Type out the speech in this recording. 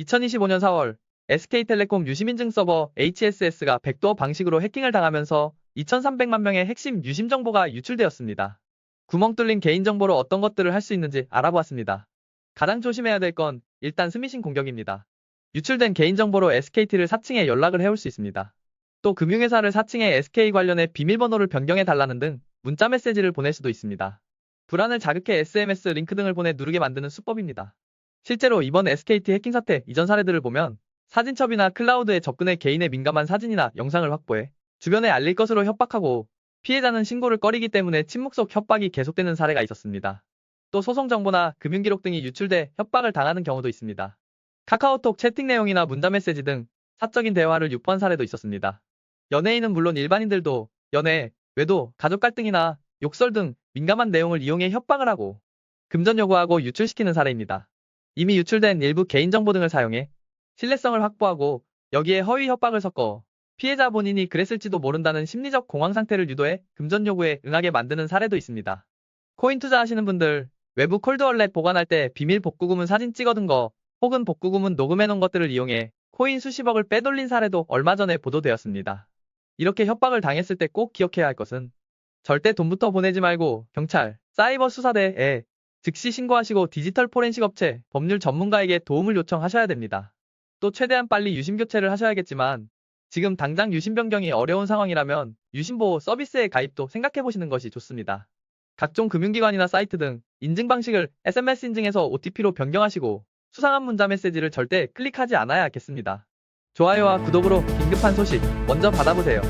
2025년 4월 SK텔레콤 유심인증 서버 HSS가 백도어 방식으로 해킹을 당하면서 2,300만 명의 핵심 유심 정보가 유출되었습니다. 구멍 뚫린 개인정보로 어떤 것들을 할 수 있는지 알아보았습니다. 가장 조심해야 될 건 일단 스미싱 공격입니다. 유출된 개인정보로 SKT를 사칭해 연락을 해올 수 있습니다. 또 금융회사를 사칭해 SK 관련해 비밀번호를 변경해 달라는 등 문자 메시지를 보낼 수도 있습니다. 불안을 자극해 SMS 링크 등을 보내 누르게 만드는 수법입니다. 실제로 이번 SKT 해킹 사태 이전 사례들을 보면 사진첩이나 클라우드에 접근해 개인의 민감한 사진이나 영상을 확보해 주변에 알릴 것으로 협박하고 피해자는 신고를 꺼리기 때문에 침묵 속 협박이 계속되는 사례가 있었습니다. 또 소송 정보나 금융 기록 등이 유출돼 협박을 당하는 경우도 있습니다. 카카오톡 채팅 내용이나 문자 메시지 등 사적인 대화를 유포한 사례도 있었습니다. 연예인은 물론 일반인들도 연애, 외도, 가족 갈등이나 욕설 등 민감한 내용을 이용해 협박을 하고 금전 요구하고 유출시키는 사례입니다. 이미 유출된 일부 개인정보 등을 사용해 신뢰성을 확보하고 여기에 허위 협박을 섞어 피해자 본인이 그랬을지도 모른다는 심리적 공황 상태를 유도해 금전 요구에 응하게 만드는 사례도 있습니다. 코인 투자하시는 분들 외부 콜드월렛 보관할 때 비밀 복구금은 사진 찍어둔 거 혹은 복구금은 녹음해놓은 것들을 이용해 코인 수십억을 빼돌린 사례도 얼마 전에 보도되었습니다. 이렇게 협박을 당했을 때 꼭 기억해야 할 것은 절대 돈부터 보내지 말고 경찰, 사이버 수사대에 즉시 신고하시고 디지털 포렌식 업체, 법률 전문가에게 도움을 요청하셔야 됩니다. 또 최대한 빨리 유심 교체를 하셔야겠지만 지금 당장 유심 변경이 어려운 상황이라면 유심보호 서비스의 가입도 생각해 보시는 것이 좋습니다. 각종 금융기관이나 사이트 등 인증 방식을 SMS 인증에서 OTP로 변경하시고 수상한 문자 메시지를 절대 클릭하지 않아야 하겠습니다. 좋아요와 구독으로 긴급한 소식 먼저 받아보세요.